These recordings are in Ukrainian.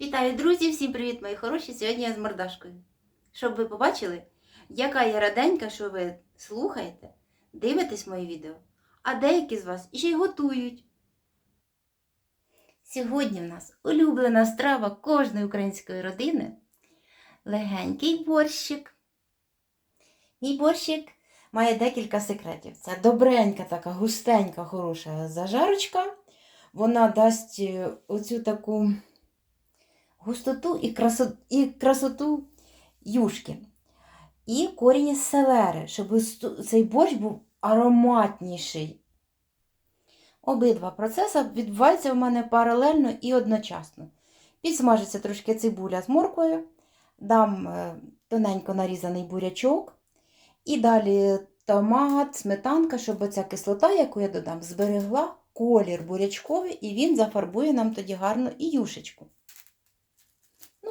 Вітаю, друзі! Всім привіт, мої хороші! Сьогодні я з мордашкою. Щоб ви побачили, яка я раденька, що ви слухаєте, дивитесь мої відео, а деякі з вас ще й готують. Сьогодні в нас улюблена страва кожної української родини легенький борщик. Мій борщик має декілька секретів. Це добренька, така густенька, хороша зажарочка. Вона дасть е, оцю таку густоту і красоту, і красоту юшки. І корінь із селери, щоб цей борщ був ароматніший. Обидва процеси відбуваються в мене паралельно і одночасно. Підсмажиться трошки цибуля з морквою, дам е, тоненько нарізаний бурячок. І далі томат, сметанка, щоб ця кислота, яку я додам, зберегла колір бурячковий, і він зафарбує нам тоді гарно і юшечку.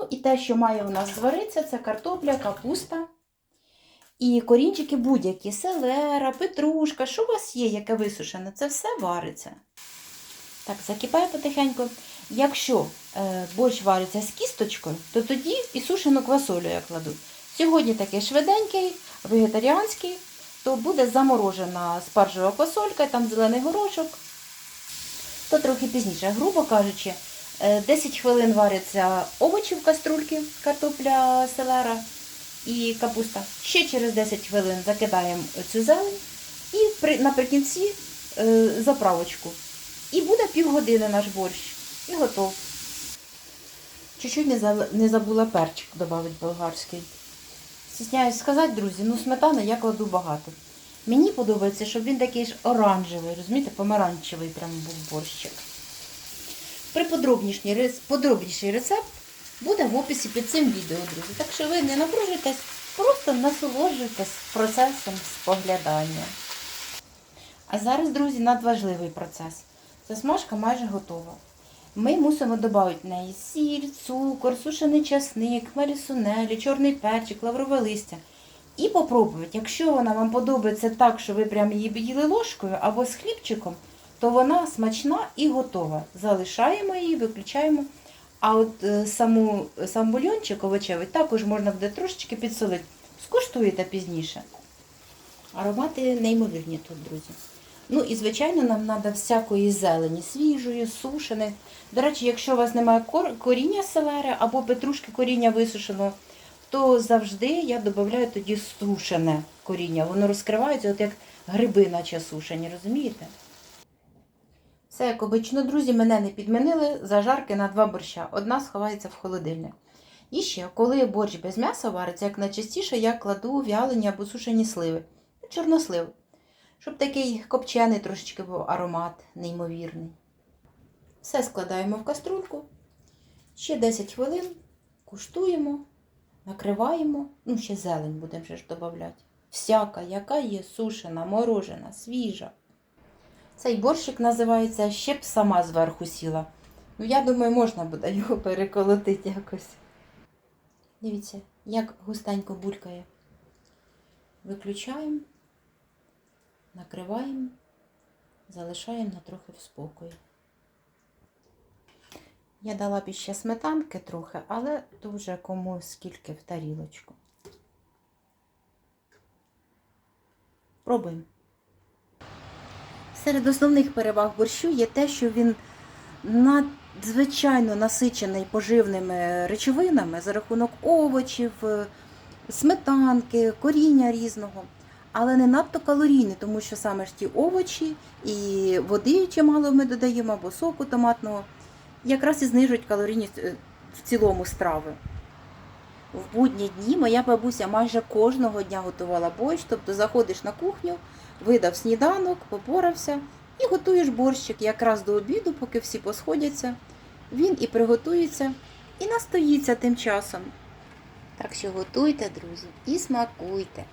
І те, що має у нас зваритися, це картопля, капуста. І корінчики будь-які, селера, петрушка, що у вас є, яке висушене, це все вариться. Так, закипає потихеньку. Якщо е, борщ вариться з кісточкою, то тоді і сушену квасолю я кладу. Сьогодні такий швиденький, вегетаріанський, то буде заморожена спаржева квасолька, там зелений горошок. То трохи пізніше, грубо кажучи, 10 хвилин варяться овочі в каструльки, картопля, селера і капуста. Ще через 10 хвилин закидаємо цю зелень і при, наприкінці е, заправочку. І буде півгодини наш борщ. І готов. Чуть-чуть не, за- не забула перчик додати болгарський. Стісняюсь сказати, друзі, ну сметани я кладу багато. Мені подобається, щоб він такий ж оранжевий, розумієте, помаранчевий прям був борщик. Приподробнішній подробніший рецепт буде в описі під цим відео, друзі. Так що ви не напружуйтесь, просто насолоджуйтесь процесом споглядання. А зараз, друзі, надважливий процес. Засмажка майже готова. Ми мусимо додати в неї сіль, цукор, сушений часник, хмелі-сунелі, чорний перчик, лаврове листя. І попробувати. Якщо вона вам подобається так, що ви прям її б їли ложкою або з хлібчиком, то вона смачна і готова. Залишаємо її, виключаємо. А от е, саму, сам бульйончик овочевий також можна буде трошечки підсолити. Скуштуєте пізніше. Аромати неймовірні тут, друзі. Ну і, звичайно, нам треба всякої зелені, свіжої, сушеної. До речі, якщо у вас немає кор- коріння селери або петрушки коріння висушеного, то завжди я додаю тоді сушене коріння. Воно розкривається, от як гриби, наче сушені, розумієте? Все як обично, друзі, мене не підмінили зажарки на два борща. Одна сховається в холодильник. І ще, коли борщ без м'яса вариться, як найчастіше я кладу вялені або сушені сливи, ну, чорносливи, щоб такий копчений трошечки був аромат неймовірний. Все складаємо в каструльку. Ще 10 хвилин куштуємо, накриваємо. Ну, ще зелень будемо ж додавати. Всяка, яка є сушена, морожена, свіжа. Цей борщик називається ще б сама зверху сіла. Ну, я думаю, можна буде його переколотити якось. Дивіться, як густенько булькає. Виключаємо, накриваємо, залишаємо на трохи в спокої. Я дала б ще сметанки трохи, але то вже кому скільки в тарілочку. Пробуємо. Серед основних переваг борщу є те, що він надзвичайно насичений поживними речовинами за рахунок овочів, е, сметанки, коріння різного, але не надто калорійний, тому що саме ж ті овочі і води чимало ми додаємо, або соку томатного, якраз і знижують калорійність е, в цілому страви. В будні дні моя бабуся майже кожного дня готувала борщ, тобто заходиш на кухню, видав сніданок, попорався і готуєш борщик якраз до обіду, поки всі посходяться. Він і приготується, і настоїться тим часом. Так що готуйте, друзі, і смакуйте.